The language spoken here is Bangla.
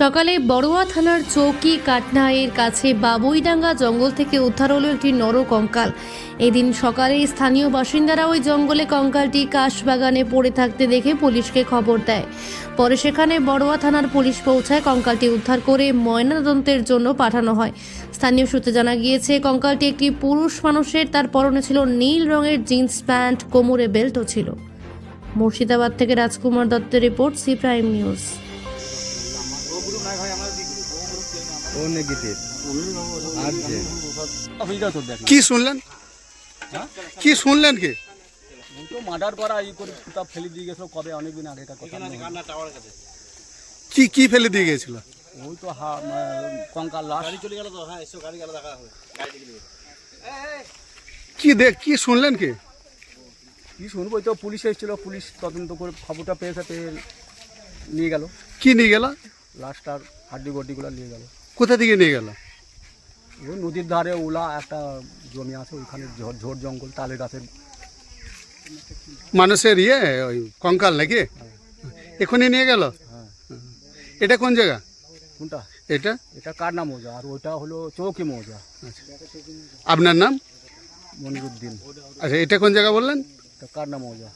সকালে বড়ুয়া থানার চৌকি কাটনায়ের কাছে বাবুইডাঙ্গা জঙ্গল থেকে উদ্ধার হলো একটি নর কঙ্কাল। এদিন সকালে স্থানীয় বাসিন্দারা ওই জঙ্গলে কঙ্কালটি কাশবাগানে পড়ে থাকতে দেখে পুলিশকে খবর দেয়। পরে সেখানে বড়ুয়া থানার পুলিশ পৌঁছায় কঙ্কালটি উদ্ধার করে ময়নাতদন্তের জন্য পাঠানো হয়। স্থানীয় সূত্রে জানা গিয়েছে, কঙ্কালটি একটি পুরুষ মানুষের, তার পরনে ছিল নীল রঙের জিন্স প্যান্ট, কোমরে বেল্টও ছিল। মুর্শিদাবাদ থেকে রাজকুমার দত্তের report, C Prime News. O negative আর যে? হয়ে তো দেখ কি শুনলেন? কি শুনলেন কি? তো মার্ডার করা ই করে ফুটা ফেলে দিয়ে গেছিল কবে অনেকদিন আগেকার কথা কি কি ফেলে দিয়ে গেছিল ওই তো হা কঙ্কাল লাশ কি দেখ কি শুনলেন কি? কি শুনব? তো পুলিশ এসেছিল পুলিশ তদন্ত করে খবরটা পেয়েছে পেয়ে নিয়ে গেল। কি নিয়ে গেল? লাশটার হাড্ডি গড্ডিগুলো নিয়ে গেল। কোথা থেকে নিয়ে গেল? ওই নদীর ধারে ওলা একটা জমি আছে ওইখানে ঝোড় ঝোড় জঙ্গল তালের গাছের। মানুষের ইয়ে ওই কঙ্কাল নাকি? এখনই নিয়ে গেল? হ্যাঁ। এটা কোন জায়গা? কোনটা? এটা? এটা কাটনা মৌজা আর ওইটা হলো চৌকি মৌজা। আপনার নাম? মনিরুদ্দিন। আচ্ছা এটা কোন জায়গা বললেন? এটা কাটনা মৌজা।